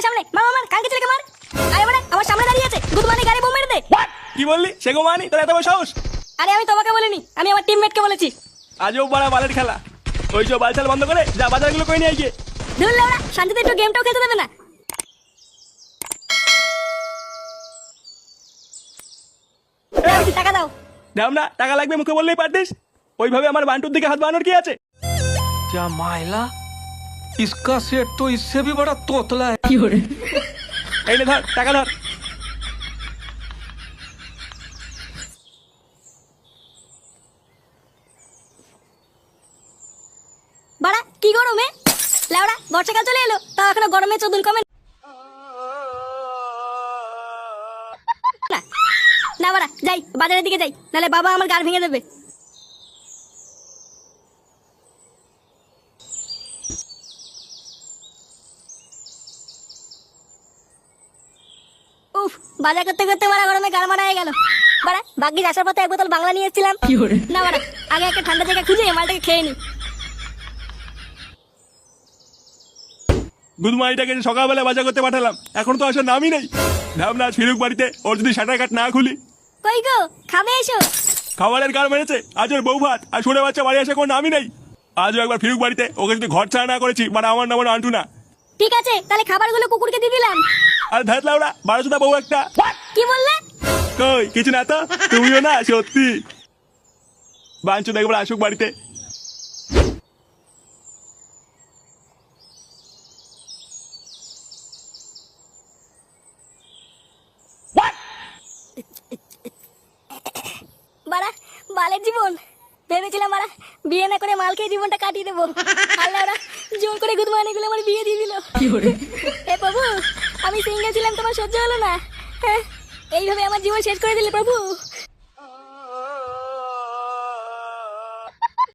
আমার সামনে মামা মার ছেলেকে মার। আরে মানে আমার সামনে দাঁড়িয়ে আছে মানে গাড়ি দে। কি বললি? সে গো তোর এত সাহস আরে আমি তোমাকে বলিনি আমি আমার টিমমেটকে বলেছি। আজও বড় বালের খেলা। ওই বালছাল বন্ধ করে যা বাজারগুলো কই নিয়ে গিয়ে। লাউড়া শান্তিতে একটু গেমটাও খেলতে দেবে না। টাকা দাও। না টাকা লাগবে মুখে বললেই পারতিস। ওইভাবে আমার বান্টুর দিকে হাত বানানোর কি আছে? যা মাইলা। इसका सेट तो इससे भी बड़ा तोतला है এই নে ধর টাকা ধর বাড়া কি গরমে লেওড়া বর্ষাকাল চলে এলো তাও এখনো গরমে চোদন কমে না না বাড়া যাই বাজারের দিকে যাই নাহলে বাবা আমার গাড় ভেঙে দেবে উফ বাজার করতে করতে গরমে গাড় মারা হয়ে গেল। বাড়া বাকি আসার পথে এক বোতল বাংলা নিয়ে এসেছিলাম। না বাড়া আগে একটা ঠান্ডা জায়গা খুঁজে মালটাকে খেয়ে নি। গুদমাইটাকে সকালবেলা বাজার করতে পাঠালাম এখন তো আসার নামই নেই। ভাব না ফিরুক বাড়িতে ওর যদি সাঁটার কাট না খুলি। কই গো খাবে এসো। খাবারের কার মেরেছে আজ ওর বউ ভাত আর ছোট বাচ্চা বাড়ি আসে কোনো নামই নেই। আজও একবার ফিরুক বাড়িতে ওকে যদি ঘর ছাড়া না করেছি মানে আমার নাম আন্টু না। ঠিক আছে তাহলে খাবারগুলো কুকুরকে দিয়ে দিলাম। আর ধাত লাউড়া বারো চোদা বউ একটা। কি বললে? কই কিছু না তো? তুমিও না সত্যি। বাঞ্চু একবার আসুক বাড়িতে। বাড়া বালের জীবন। ভেবেছিলাম মারা বিয়ে না করে মাল খেয়ে জীবনটা কাটিয়ে দেবো। আল্লাহ জোর করে গুদমানি গুলো আমার বিয়ে দিয়ে দিল। এ প্রভু আমি সিঙ্গেল গেছিলাম তোমার সহ্য হলো না। হ্যাঁ এইভাবে আমার জীবন শেষ করে দিলে প্রভু।